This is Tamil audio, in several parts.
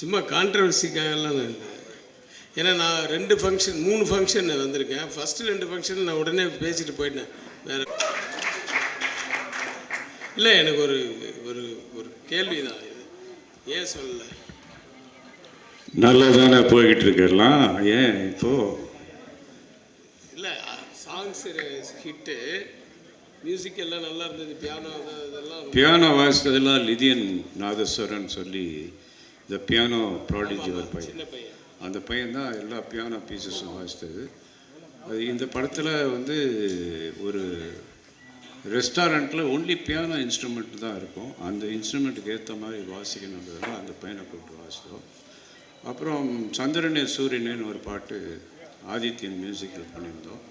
சும்மா கான்ட்ரவர்சிக்காகலாம் நான். ஏன்னா நான் ரெண்டு ஃபங்க்ஷன் மூணு ஃபங்க்ஷன் வந்திருக்கேன். ஃபஸ்ட்டு ரெண்டு ஃபங்க்ஷன் நான் உடனே பேசிட்டு போயிட்டேன். வேறு இல்லை எனக்கு ஒரு ஒரு ஒரு கேள்வி தான் இது. ஏன் சொல்லலை? நல்லதானே போய்கிட்டு இருக்கலாம் ஏன் இப்போ? இல்லை சாங்ஸ் ஹிட்டு மியூசிக் எல்லாம் நல்லா இருந்தது. பியானோ இதெல்லாம் பியானோ வாசித்ததெல்லாம் லிதியன் நாதஸ்வரன் சொல்லி இந்த பியானோ ப்ராடிஜி ஒரு பையன். அந்த பையன் தான் எல்லா பியானோ பீசஸும் வாசித்தது. அது இந்த படத்தில் வந்து ஒரு ரெஸ்டாரண்ட்டில் ஒன்லி பியானோ இன்ஸ்ட்ருமெண்ட் தான் இருக்கும். அந்த இன்ஸ்ட்ருமெண்ட்டுக்கு ஏற்ற மாதிரி வாசிக்கணுன்றதுனால அந்த பையனை கூப்பிட்டு வாசித்தோம். அப்புறம் சந்திரனே சூரியனேன்னு ஒரு பாட்டு ஆதித்யன் மியூசிக்கில் பண்ணியிருந்தோம்.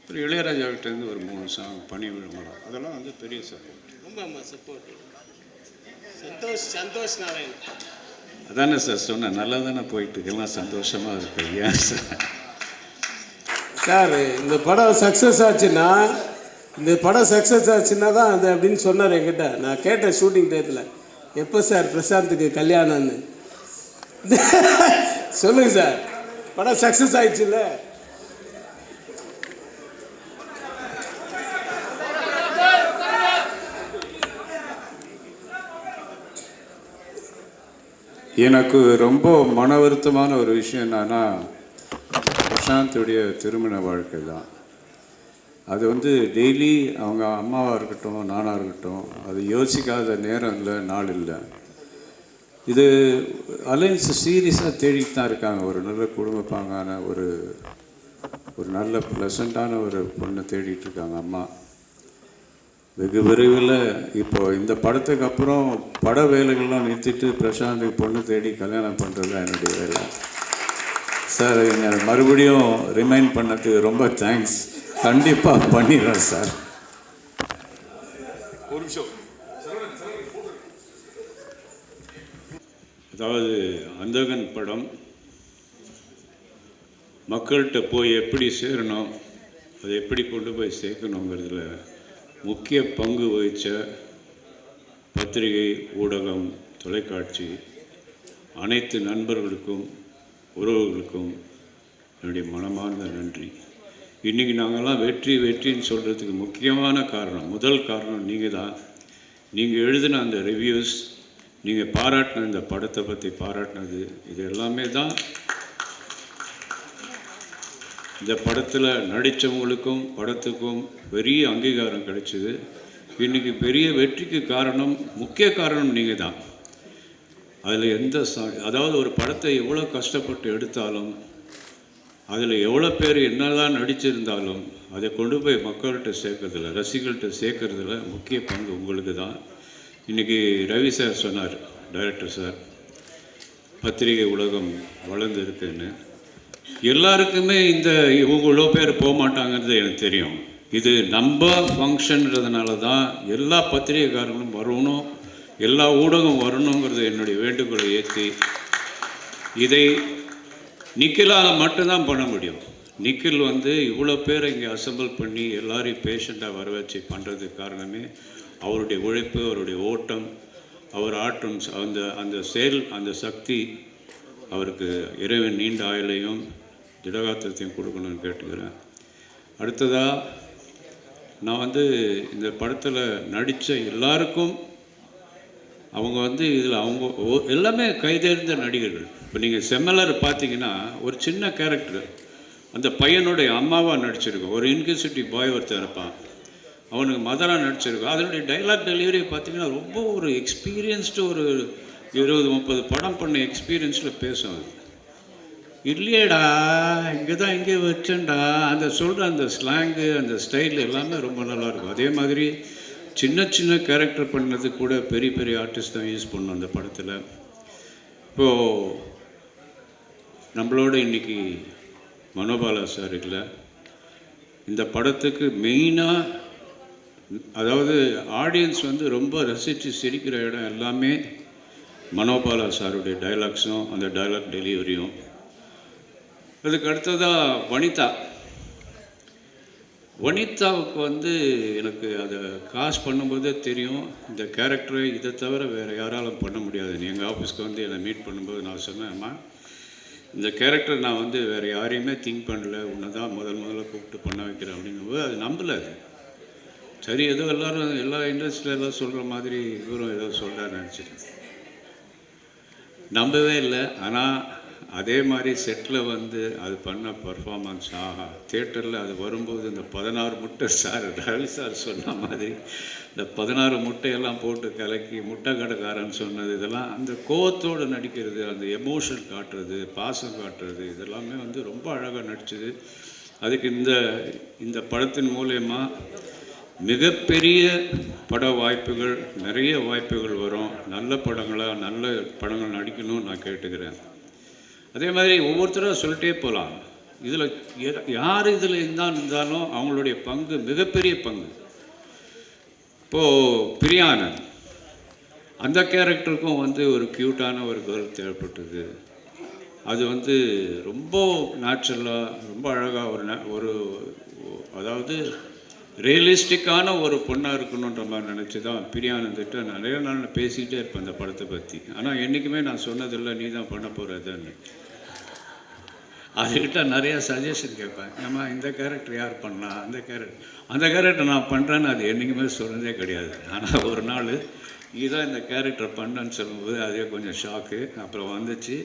அப்புறம் இளையராஜாவிட்டேருந்து ஒரு மூணு சாங் பனி விழுமலம் அதெல்லாம் வந்து பெரிய சப்போர்ட் ஆமாம் சப்போர்ட் சந்தோஷ் சந்தோஷ் நாராயண் அதானே சார் சொன்னேன் நல்லா தானே போயிட்டு இருக்கலாம் சந்தோஷமாக இருக்கு ஏன் சார்? சார் இந்த படம் சக்ஸஸ் ஆச்சுன்னா இந்த படம் சக்ஸஸ் ஆச்சுன்னா தான் அது அப்படின்னு சொன்னார் என்கிட்ட. நான் கேட்டேன் ஷூட்டிங் டயத்தில் எப்போ சார்? பிரசாந்துக்கு கல்யாணம்னு. சொல்லுங்கள் சார். படம் சக்ஸஸ் ஆயிடுச்சுல்ல? எனக்கு ரொம்ப மன வருத்தமான ஒரு விஷயம் என்னன்னா பிரசாந்துடைய திருமண வாழ்க்கை தான். அது வந்து டெய்லி அவங்க அம்மாவாக இருக்கட்டும் நானாக இருக்கட்டும் அது யோசிக்காத நேரம் இல்லை நாள் இல்லை. இது அலைன்ஸ் சீரியஸாக தேடிட்டு தான் இருக்காங்க. ஒரு நல்ல குடும்பப்பாங்கான ஒரு ஒரு நல்ல ப்ளசண்ட்டான ஒரு பொண்ணை தேடிட்டு இருக்காங்க அம்மா. வெகு விரைவில் இப்போ இந்த படத்துக்கு அப்புறம் பட வேலைகள்லாம் நிறுத்திட்டு பிரசாந்துக்கு பொண்ணு தேடி கல்யாணம் பண்ணுறது தான் என்னுடைய வேலை. சார் என்னை மறுபடியும் ரிமைண்ட் பண்ணதுக்கு ரொம்ப தேங்க்ஸ் கண்டிப்பாக பண்ணிடுறேன் சார். ஒரு நிமிஷம். அதாவது அந்தகன் படம் மக்கள்கிட்ட போய் எப்படி சேரணும் அதை எப்படி கொண்டு போய் சேர்க்கணுங்கிறதுல முக்கிய பங்கு வகித்த பத்திரிகை ஊடகம் தொலைக்காட்சி அனைத்து நண்பர்களுக்கும் உறவுகளுக்கும் என்னுடைய மனமார்ந்த நன்றி. இன்றைக்கி நாங்கள்லாம் வெற்றி வெற்றின்னு சொல்கிறதுக்கு முக்கியமான காரணம் முதல் காரணம் நீங்கள் தான் நீங்கள் எழுதின அந்த ரிவ்யூஸ் நீங்கள் பாராட்டின இந்த படத்தை பற்றி பாராட்டினது இது எல்லாமே தான் இந்த படத்தில் நடித்தவங்களுக்கும் படத்துக்கும் பெரிய அங்கீகாரம் கிடைச்சிது. இன்றைக்கி பெரிய வெற்றிக்கு காரணம் முக்கிய காரணம் நீங்கள் தான் அதில் எந்த அதாவது ஒரு படத்தை எவ்வளோ கஷ்டப்பட்டு எடுத்தாலும் அதில் எவ்வளோ பேர் என்னதான் நடிச்சிருந்தாலும் அதை கொண்டு போய் மக்கள்கிட்ட சேர்க்கறதில்ல ரசிகர்கள்ட்ட சேர்க்கறதுல முக்கிய பங்கு உங்களுக்கு தான் இன்றைக்கி ரவி சார் சொன்னார் டைரக்டர் சார் பத்திரிகை உலகம் வளர்ந்துருக்குன்னு. எல்லாருக்குமே இந்த இவ்வளோ பேர் போக மாட்டாங்கிறது எனக்கு தெரியும். இது நம்ம ஃபங்க்ஷன்றதுனால தான் எல்லா பத்திரிகைக்காரங்களும் வரணும் எல்லா ஊடகம் வரணுங்கிறது என்னுடைய வேண்டுகோளை ஏற்றி இதை நிக்கிலால் மட்டும்தான் பண்ண முடியும். நிக்கில் வந்து இவ்வளோ பேர் இங்கே அசெம்பிள் பண்ணி எல்லாரையும் பேஷண்ட்டாக வர வச்சு பண்ணுறதுக்கு காரணமே அவருடைய உழைப்பு அவருடைய ஓட்டம் அவர் ஆற்றும் அந்த அந்த செயல் அந்த சக்தி அவருக்கு இறைவன் நீண்ட ஆயுளையும் திடகாத்திரத்தையும் கொடுக்கணும்னு கேட்டுக்கிறேன் அடுத்ததாக நான் வந்து இந்த படத்தில் நடித்த எல்லாருக்கும் அவங்க வந்து இதில் அவங்க எல்லாமே கைதேர்ந்த நடிகர்கள். இப்போ நீங்கள் செம்மலர் பார்த்தீங்கன்னா ஒரு சின்ன கேரக்டர் அந்த பையனுடைய அம்மாவாக நடிச்சிருக்கோம். ஒரு இன்கியூசிட்டி பாய் ஒருத்தன் இருப்பான். அவனுக்கு மதராக நடிச்சிருக்கோம். அதனுடைய டைலாக் டெலிவரி பார்த்தீங்கன்னா ரொம்ப ஒரு எக்ஸ்பீரியன்ஸ்டு ஒரு இருபது முப்பது படம் பண்ண எக்ஸ்பீரியன்ஸில் பேசும் அது இல்லையேடா இங்கே தான் இங்கே வச்சேன்டா. அந்த சொல்கிற அந்த ஸ்லாங்கு அந்த ஸ்டைல் எல்லாமே ரொம்ப நல்லா இருக்கும். அதே மாதிரி சின்ன சின்ன கேரக்டர் பண்ணது கூட பெரிய பெரிய ஆர்டிஸ்ட் தான் யூஸ் பண்ணோம் அந்த படத்தில். இப்போது நம்மளோட இன்னைக்கு மனோபாலா சார் இல்லை இந்த படத்துக்கு மெயினாக அதாவது ஆடியன்ஸ் வந்து ரொம்ப ரசித்து சிரிக்கிற இடம் எல்லாமே மனோபாலா சாருடைய டைலாக்ஸும் அந்த டைலாக் டெலிவரியும் அதுக்கு அடுத்ததாக வனிதா. வனிதாவுக்கு வந்து எனக்கு அதை காஸ் பண்ணும்போதே தெரியும். இந்த கேரக்டரை இதை தவிர வேறு யாராலும் பண்ண முடியாது. எங்கள் ஆஃபீஸ்க்கு வந்து என்னை மீட் பண்ணும்போது நான் சொன்னேன் அம்மா இந்த கேரக்டர் நான் வந்து வேறு யாரையுமே திங்க் பண்ணல. உன்னை தான் முதல் முதல்ல கூப்பிட்டு பண்ண வைக்கிறேன். அப்படிங்கும்போது அது நம்பலை அது. சரி ஏதோ எல்லாரும் எல்லா இண்டஸ்ட்ரியில் எல்லாம் சொல்கிற மாதிரி இவரும் ஏதோ சொல்கிறார் நினச்சிட்டேன். நம்பவே இல்லை. ஆனால் அதே மாதிரி செட்டில் வந்து அது பண்ண பர்ஃபார்மன்ஸ் ஆஹா தேட்டரில் அது வரும்போது இந்த பதினாறு முட்டை சார் ரவி சார் சொன்ன மாதிரி இந்த பதினாறு முட்டையெல்லாம் போட்டு கலக்கி முட்டை கடைக்காரன் சொன்னது இதெல்லாம் அந்த கோவத்தோடு நடிக்கிறது அந்த எமோஷன் காட்டுறது பாசம் காட்டுறது இதெல்லாமே வந்து ரொம்ப அழகாக நடிச்சது. அதுக்கு இந்த இந்த படத்தின் மூலயமா மிகப்பெரிய பட வாய்ப்புகள் நிறைய வாய்ப்புகள் வரும். நல்ல படங்களாக நல்ல படங்கள் நடிக்கணும்னு நான் கேட்டுக்கிறேன். அதே மாதிரி ஒவ்வொருத்தரும் சொல்லிட்டே போகலாம் இதில் யார் இதில் இருந்தால் இருந்தாலும் அவங்களுடைய பங்கு மிகப்பெரிய பங்கு. இப்போது பிரியானன் அந்த கேரக்டருக்கும் வந்து ஒரு க்யூட்டான ஒரு கேர்ள் தேவைப்பட்டது. அது வந்து ரொம்ப நேச்சுரலாக ரொம்ப அழகாக ஒரு ந- ஒரு அதாவது ரியலிஸ்டிக்கான ஒரு பொண்ணாக இருக்கணுன்ற மாதிரி நினச்சி தான் பிரியானந்திட்ட நிறைய நாள் பேசிக்கிட்டே இருப்பேன் அந்த படத்தை பற்றி ஆனால் என்றைக்குமே நான் சொன்னதில்லை நீ தான் பண்ண போகிறதுன்னு அதுக்கிட்ட நிறையா சஜஷன் கேட்பேன். ஏம்மா இந்த கேரக்டர் யார் பண்ணலாம் அந்த கேரக்டர் அந்த கேரக்டர் நான் பண்ணுறேன்னு அது என்றைக்குமே சொன்னதே கிடையாது. ஆனால் ஒரு நாள் இதான் இந்த கேரக்டர் பண்ணேன்னு சொல்லும்போது அதே கொஞ்சம் ஷாக்கு அப்புறம் வந்துச்சு.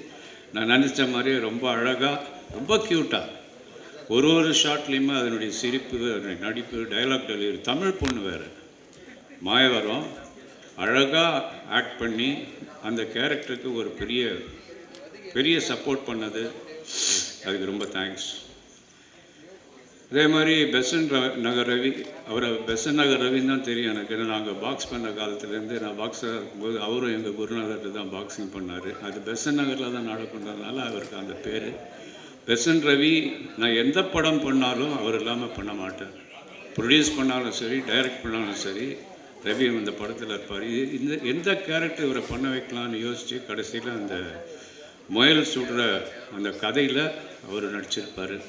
நான் நினச்ச மாதிரியே ரொம்ப அழகாக ரொம்ப க்யூட்டாக ஒரு ஒரு ஷாட்லேயுமே அதனுடைய சிரிப்பு அதனுடைய நடிப்பு டைலாக் டெலிவரி தமிழ் பொண்ணு வேறு. மாயவரம் அழகாக ஆக்ட் பண்ணி அந்த கேரக்டருக்கு ஒரு பெரிய பெரிய சப்போர்ட் பண்ணது. அதுக்கு ரொம்ப தேங்க்ஸ் அதே மாதிரி பெசன் ர- நகர் ரவி அவரை பெசன் நகர் ரவின்னு தான் தெரியும் எனக்கு. ஏன்னா நாங்கள் பாக்ஸ் பண்ண காலத்துலேருந்து நான் பாக்ஸாக இருக்கும்போது அவரும் எங்கள் குருநாதர்கிட்ட தான் பாக்ஸிங் பண்ணார். அது பெசன் நகரில் தான் நடக்கின்றதுனால அவருக்கு அந்த பேர். பெசன் ரவி நான் எந்த படம் பண்ணாலும் அவர் இல்லாமல் பண்ண மாட்டேன் ப்ரொடியூஸ் பண்ணாலும் சரி டைரக்ட் பண்ணாலும் சரி ரவி இந்த படத்தில் இருப்பார். இது- இந்த எந்த கேரக்டர் இவரை பண்ண வைக்கலாம்னு யோசித்து கடைசியில் அந்த முயல் சுடுற அந்த கதையில் அவர் நடிச்சிருப்பார்.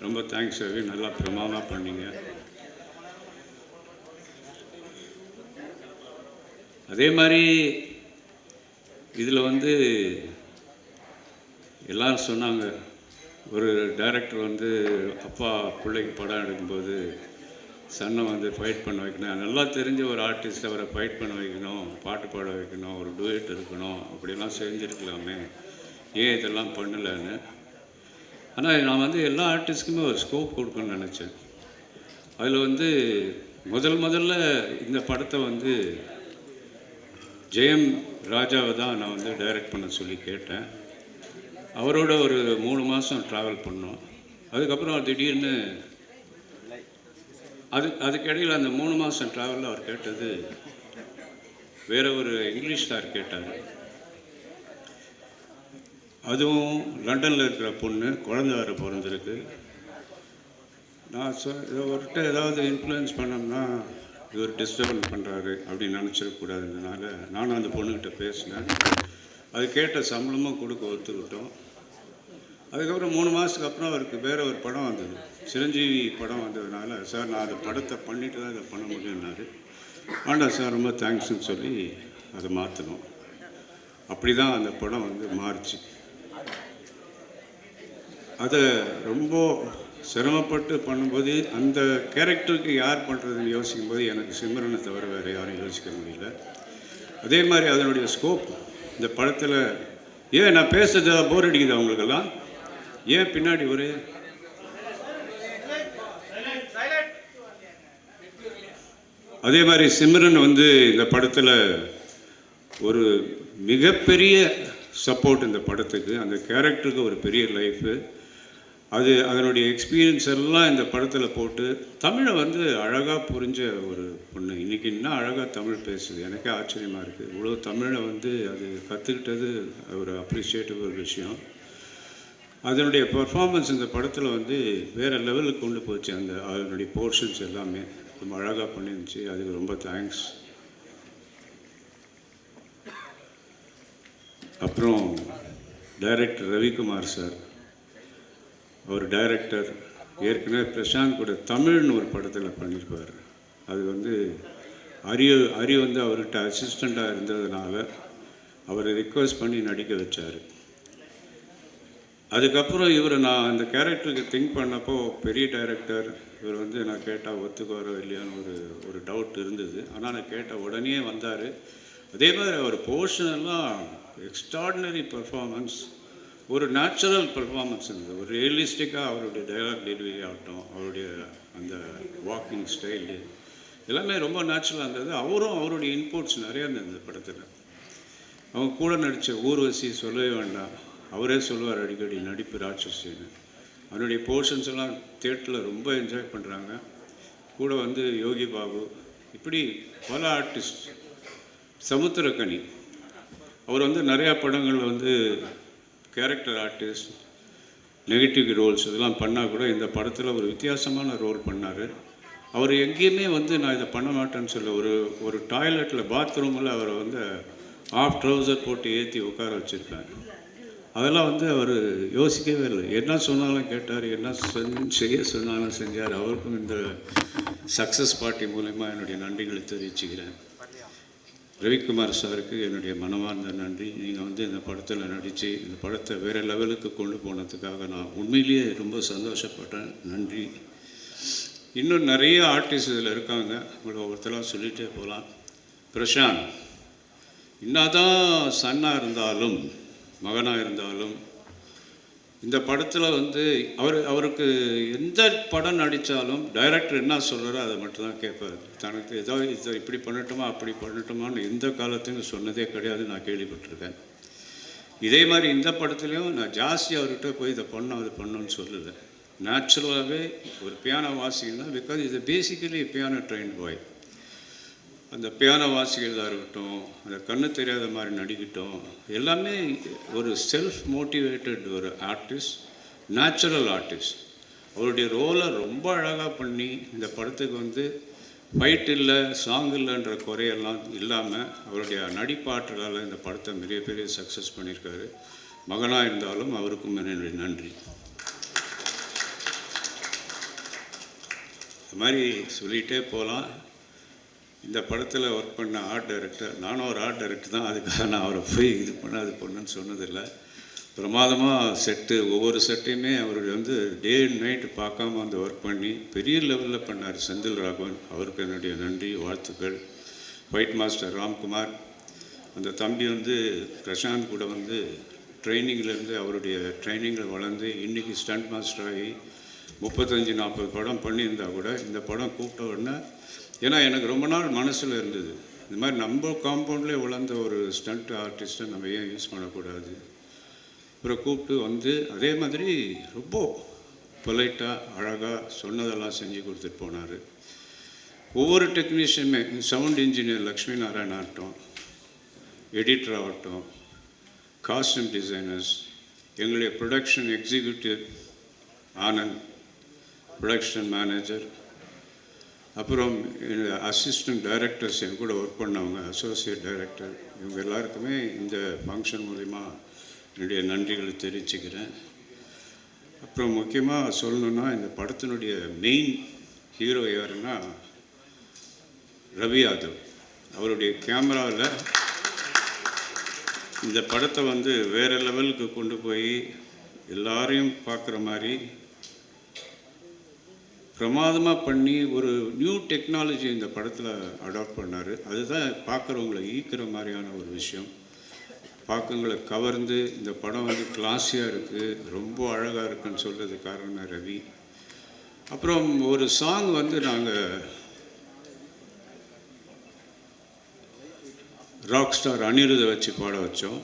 ரொம்ப தேங்க்ஸ் ரவி நல்லா பிரமாதமாக பண்ணீங்க. அதே மாதிரி இதில் வந்து எல்லாரும் சொன்னாங்க ஒரு டைரக்டர் வந்து அப்பா பிள்ளைக்கு படம் எடுக்கும்போது சன்னை வந்து ஃபைட் பண்ண வைக்கணும். நல்லா தெரிஞ்ச ஒரு ஆர்டிஸ்ட் அவரை ஃபைட் பண்ண வைக்கணும் பாட்டு பாட வைக்கணும் ஒரு டூயட் இருக்கணும் அப்படிலாம் செஞ்சுருக்கலாமே. ஏன் இதெல்லாம் பண்ணலைன்னு. ஆனால் நான் வந்து எல்லா ஆர்டிஸ்ட்டுக்குமே ஒரு ஸ்கோப் கொடுக்கணும்னு நினச்சேன். அதில் வந்து முதல் முதல்ல இந்த படத்தை வந்து ஜெயம் ராஜாவை தான் நான் வந்து டைரக்ட் பண்ண சொல்லி கேட்டேன். அவரோட ஒரு மூணு மாதம் ட்ராவல் பண்ணோம். அதுக்கப்புறம் திடீர்னு அது அதுக்கிடையில் அந்த மூணு மாதம் ட்ராவலில் அவர் கேட்டது வேற ஒரு இங்கிலீஷ் ஸ்டார் கேட்டார். அதுவும் லண்டனில் இருக்கிற பொண்ணு குழந்த வேறு பிறந்திருக்கு. நான் சொ ஒருட்ட ஏதாவது இன்ஃப்ளூயன்ஸ் பண்ணோம்னா இவர் டிஸ்டர்பன் பண்ணுறாரு அப்படின்னு நினச்சிடக்கூடாதுனால நானும் அந்த பொண்ணுக்கிட்ட பேசினேன். அது கேட்ட சம்பளமும் கொடுக்க ஒத்துக்கிட்டோம். அதுக்கப்புறம் மூணு மாதத்துக்கு அப்புறம் அவருக்கு வேற ஒரு படம் வந்தது. சிரஞ்சீவி படம் வந்ததுனால சார் நான் அந்த படத்தை பண்ணிட்டு தான் இதை பண்ண முடியும்னாரு. வேண்டாம் சார் ரொம்ப தேங்க்ஸ்னு சொல்லி அதை மாற்றணும் அப்படி தான் அந்த படம் வந்து மாறுச்சு. அதை ரொம்ப சிரமப்பட்டு பண்ணும்போது அந்த கேரக்டருக்கு யார் பண்ணுறதுன்னு யோசிக்கும் போது எனக்கு சிம்ரனை தவிர வேறு யாரும் யோசிக்க முடியல. அதே மாதிரி அதனுடைய ஸ்கோப் இந்த படத்தில் ஏன் நான் பேசுறது போர் அடிக்குது அவங்களுக்கெல்லாம் ஏன் பின்னாடி ஒரு? அதே மாதிரி சிம்ரன் வந்து இந்த படத்தில் ஒரு மிகப்பெரிய சப்போர்ட் இந்த படத்துக்கு. அந்த கேரக்டருக்கு ஒரு பெரிய லைஃபு அது அதனுடைய எக்ஸ்பீரியன்ஸ் எல்லாம் இந்த படத்தில் போட்டு தமிழை வந்து அழகாக புரிஞ்ச ஒரு பொண்ணு. இன்றைக்கி இன்னும் அழகாக தமிழ் பேசுது? எனக்கே ஆச்சரியமாக இருக்குது இவ்வளோ தமிழை வந்து அது கற்றுக்கிட்டது ஒரு அப்ரிஷியேட்டிவ் ஒரு விஷயம். அதனுடைய பர்ஃபார்மன்ஸ் இந்த படத்தில் வந்து வேறு லெவலுக்கு கொண்டு போச்சு. அந்த அதனுடைய போர்ஷன்ஸ் எல்லாமே ரொம்ப அழகாக பண்ணிருந்துச்சு. அதுக்கு ரொம்ப தேங்க்ஸ் அப்புறம் டைரக்டர் ரவிக்குமார் சார் அவர் டைரக்டர் ஏற்கனவே பிரசாந்த் கூட தமிழ்னு ஒரு படத்தில் பண்ணியிருப்பார் அது வந்து அரிய அரி வந்து அவர்கிட்ட அசிஸ்டண்ட்டாக இருந்ததுனால அவரை ரிக்வெஸ்ட் பண்ணி நடிக்க வச்சார். அதுக்கப்புறம் இவர் நான் அந்த கேரக்டருக்கு திங்க் பண்ணப்போ பெரிய டைரக்டர் இவர் வந்து நான் கேட்டால் ஒத்துக்குவாரோ இல்லையான்னு ஒரு ஒரு டவுட் இருந்தது. ஆனால் நான் கேட்ட உடனே வந்தார். அதே மாதிரி அவர் போர்ஷன் எல்லாம் எக்ஸ்ட்ராடினரி பர்ஃபார்மன்ஸ் ஒரு நேச்சுரல் பர்ஃபார்மன்ஸ் இருந்தது. ஒரு ரியலிஸ்டிக்காக அவருடைய டைலாக் டெலிவரி ஆகட்டும் அவருடைய அந்த வாக்கிங் ஸ்டைலு எல்லாமே ரொம்ப நேச்சுரலாக இருந்தது. அவரும் அவருடைய இன்புட்ஸ் நிறையா இருந்தது இந்த படத்தில். அவங்க கூட நடித்த ஊர்வசி சொல்லவே வேண்டாம். அவரே சொல்லுவார் அடிக்கடி நடிப்பு ராட்சசின்னு. அவருடைய போர்ஷன்ஸ் எல்லாம் தேட்டரில் ரொம்ப என்ஜாய் பண்ணுறாங்க கூட வந்து யோகி பாபு இப்படி பல ஆர்டிஸ்ட் சமுத்திரக்கனி. அவர் வந்து நிறையா படங்கள் வந்து கேரக்டர் ஆர்டிஸ்ட் நெகட்டிவ் ரோல்ஸ் இதெல்லாம் பண்ணால் கூட இந்த படத்தில் ஒரு வித்தியாசமான ரோல் பண்ணார். அவர் எங்கேயுமே வந்து நான் இதை பண்ண மாட்டேன்னு சொல்ல ஒரு ஒரு டாய்லெட்டில் பாத்ரூமில் அவரை வந்து ஆஃப் ட்ரௌசர் போட்டு ஏற்றி உட்கார வச்சுருப்பேன் அதெல்லாம் வந்து அவர் யோசிக்கவே இல்லை. என்ன சொன்னாலும் கேட்டார் என்ன செஞ்சு- செய்ய சொன்னாலும் செஞ்சார். அவருக்கும் இந்த சக்ஸஸ் பார்ட்டி மூலயமா என்னுடைய நன்றிகளை தெரிவிச்சுக்கிறேன். ரவிக்குமார் சாருக்கு என்னுடைய மனமார்ந்த நன்றி. நீங்கள் வந்து இந்த படத்தில் நடித்து இந்த படத்தை வேறு லெவலுக்கு கொண்டு போனதுக்காக நான் உண்மையிலேயே ரொம்ப சந்தோஷப்பட்டேன். நன்றி. இன்னும் நிறைய ஆர்டிஸ்ட் இதில் இருக்காங்க. உங்களை ஒருத்தராக சொல்லிகிட்டே போகலாம். பிரசாந்த் என்னதான் சன்னாக இருந்தாலும் மகனாக இருந்தாலும் இந்த படத்தில் வந்து அவர் அவருக்கு எந்த படம் நடித்தாலும் டைரக்டர் என்ன சொல்கிறாரோ அதை மட்டும்தான் கேட்பார். தனக்கு ஏதோ இதை இப்படி பண்ணட்டுமா அப்படி பண்ணட்டுமான்னு எந்த காலத்தையும் சொன்னதே கிடையாது நான் கேள்விப்பட்டிருக்கேன். இதே மாதிரி இந்த படத்துலையும் நான் ஜாஸ்தி அவர்கிட்ட போய் இதை பண்ணோம் அது பண்ணோன்னு சொல்லலை. நேச்சுரலாகவே ஒரு பியானோ வாசிங்கன்னா பிகாஸ் இது பேசிக்கலி பியானோ ட்ரெயின் பாய் அந்த பியானோ வாசிக்கிறதா இருக்கட்டும் அந்த கண்ணு தெரியாத மாதிரி நடிக்கட்டும் எல்லாமே ஒரு செல்ஃப் மோட்டிவேட்டட் ஒரு ஆர்டிஸ்ட் நேச்சுரல் ஆர்டிஸ்ட் அவருடைய ரோலை ரொம்ப அழகாக பண்ணி இந்த படத்துக்கு வந்து ஃபைட் இல்லை சாங் இல்லைன்ற குறையெல்லாம் இல்லாமல் அவருடைய நடிப்பாற்றலால் இந்த படத்தை மிக பெரிய சக்ஸஸ் பண்ணியிருக்காரு. மகனாக இருந்தாலும் அவருக்கும் என்னுடைய நன்றி. இது மாதிரி சொல்லிகிட்டே போகலாம் இந்த படத்தில் ஒர்க் பண்ண ஆர்ட் டைரக்டர் நானும் ஒரு ஆர்ட் டைரக்டர் தான். அதுக்காக நான் அவரை போய் இது பண்ண அது பண்ணுன்னு சொன்னதில்லை. பிரமாதமாக செட்டு ஒவ்வொரு செட்டையுமே அவருடைய வந்து டே அண்ட் நைட்டு பார்க்காம வந்து ஒர்க் பண்ணி பெரிய லெவலில் பண்ணார் செந்தில் ராகவன். அவருக்கு என்னுடைய நன்றி வாழ்த்துக்கள். ஒயிட் மாஸ்டர் ராம்குமார் அந்த தம்பி வந்து பிரசாந்த் கூட வந்து ட்ரைனிங்லேருந்து அவருடைய ட்ரைனிங்கில் வளர்ந்து இன்றைக்கி ஸ்டண்ட் மாஸ்டர் ஆகி முப்பத்தஞ்சு நாற்பது படம் பண்ணியிருந்தா கூட இந்த படம் கூப்பிட்ட உடனே ஏன்னா எனக்கு ரொம்ப நாள் மனசில் இருந்தது. இந்த மாதிரி நம்ம காம்பவுண்ட்லேயே வளர்ந்த ஒரு ஸ்டண்ட் ஆர்டிஸ்ட்டை நம்ம ஏன் யூஸ் பண்ணக்கூடாது? அப்புறம் கூப்பிட்டு வந்து அதே மாதிரி ரொம்ப பொலைட்டாக அழகாக சொன்னதெல்லாம் செஞ்சு கொடுத்துட்டு போனார். ஒவ்வொரு டெக்னீஷியனுமே சவுண்ட் இன்ஜினியர் லக்ஷ்மி நாராயண் ஆகட்டும் எடிட்டர் ஆகட்டும் காஸ்டியூம் டிசைனர்ஸ் எங்களுடைய production executive Anand production manager அப்புறம் அசிஸ்டன்ட் டைரக்டர்ஸ் என் கூட ஒர்க் பண்ணவங்க அசோசியேட் டைரக்டர் இவங்க எல்லாருக்குமே இந்த ஃபங்க்ஷன் மூலிமா என்னுடைய நன்றிகளை தெரிவிச்சுக்கிறேன். அப்புறம் முக்கியமாக சொல்லணுன்னா இந்த படத்தினுடைய மெயின் ஹீரோ யாருன்னா ரவி யாதவ். அவருடைய கேமராவில் இந்த படத்தை வந்து வேறு லெவலுக்கு கொண்டு போய் எல்லாரையும் பார்க்குற மாதிரி பிரமாதமாக பண்ணி ஒரு நியூ டெக்னாலஜி இந்த படத்தில் அடாப்ட் பண்ணார். அதுதான் பார்க்குறவங்களை ஈர்க்கிற மாதிரியான ஒரு விஷயம். பார்க்கவங்களை கவர்ந்து இந்த படம் வந்து கிளாஸியாக இருக்குது ரொம்ப அழகாக இருக்குன்னு சொல்கிறது காரணம் ரவி. அப்புறம் ஒரு சாங் வந்து நாங்கள் ராக் ஸ்டார் அனிருதை வச்சு பாட வச்சோம்.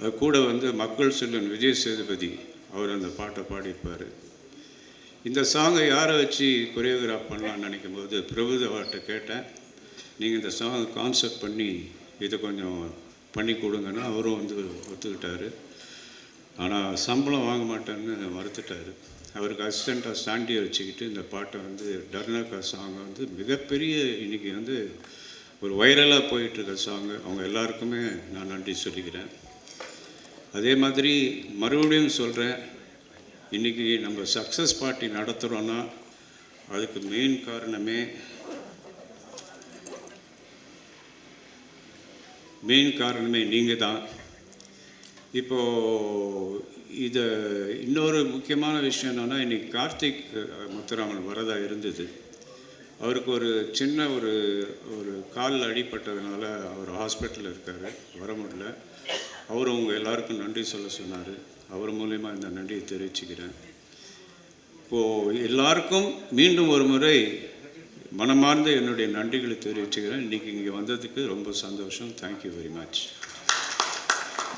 அது கூட வந்து மக்கள் செல்வன் விஜய் சேதுபதி அவர் அந்த பாட்டை பாடியிருப்பார். இந்த சாங்கை யாரை வச்சு கொரியோகிராஃப் பண்ணலான்னு நினைக்கும் போது பிரபுதவாட்ட கேட்டேன். நீங்கள் இந்த சாங் கான்செப்ட் பண்ணி இதை கொஞ்சம் பண்ணி கொடுங்கன்னா அவரும் வந்து ஒத்துக்கிட்டாரு. ஆனால் சம்பளம் வாங்க மாட்டேன்னு மறுத்துட்டார். அவருக்கு அசிஸ்டண்ட்டாக சாண்டியை வச்சுக்கிட்டு இந்த பாட்டை வந்து டர்னாக்கா சாங்கை வந்து மிகப்பெரிய இன்றைக்கி வந்து ஒரு வைரலாக போயிட்டுருக்க சாங்கு அவங்க எல்லாருக்குமே நான் நன்றி சொல்லிக்கிறேன். அதே மாதிரி மறுபடியும் சொல்கிறேன் இன்றைக்கி நம்ம சக்ஸஸ் பார்ட்டி நடத்துகிறோன்னா அதுக்கு மெயின் காரணமே மெயின் காரணமே நீங்கள் தான் இப்போது இது இன்னொரு முக்கியமான விஷயம் என்னென்னா இன்றைக்கி கார்த்திக் முத்துராமன் வரதா இருந்தது. அவருக்கு ஒரு சின்ன ஒரு ஒரு காலில் அடிப்பட்டதுனால அவர் ஹாஸ்பிட்டலில் இருக்கார் வர முடியல. அவர் உங்கள் எல்லாருக்கும் நன்றி சொல்ல சொன்னார். அவர் மூலயமா இந்த நன்றியை தெரிவிச்சுக்கிறேன். இப்போது எல்லாருக்கும் மீண்டும் ஒரு முறை மனமார்ந்த என்னுடைய நன்றிகளை தெரிவிச்சுக்கிறேன். இன்றைக்கி இங்கே வந்ததுக்கு ரொம்ப சந்தோஷம். Thank you very much